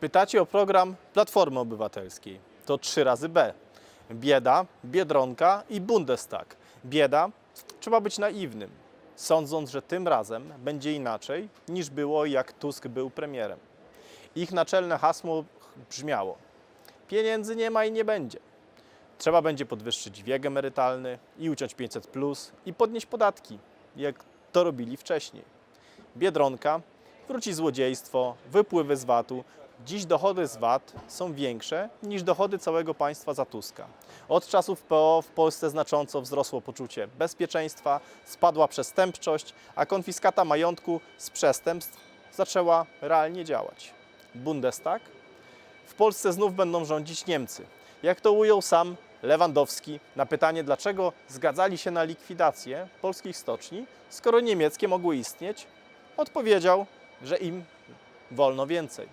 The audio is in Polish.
Pytacie o program Platformy Obywatelskiej. To trzy razy B. Bieda, Biedronka i Bundestag. Bieda, trzeba być naiwnym, sądząc, że tym razem będzie inaczej niż było jak Tusk był premierem. Ich naczelne hasło brzmiało: Pieniędzy nie ma i nie będzie. Trzeba będzie podwyższyć wiek emerytalny i uciąć 500 plus i podnieść podatki, jak to robili wcześniej. Biedronka, wróci złodziejstwo, wypływy z VAT-u. Dziś dochody z VAT są większe niż dochody całego państwa za Tuska. Od czasów PO w Polsce znacząco wzrosło poczucie bezpieczeństwa, spadła przestępczość, a konfiskata majątku z przestępstw zaczęła realnie działać. Bundestag? W Polsce znów będą rządzić Niemcy. Jak to ujął sam Lewandowski na pytanie, dlaczego zgadzali się na likwidację polskich stoczni, skoro niemieckie mogły istnieć, odpowiedział, że im wolno więcej.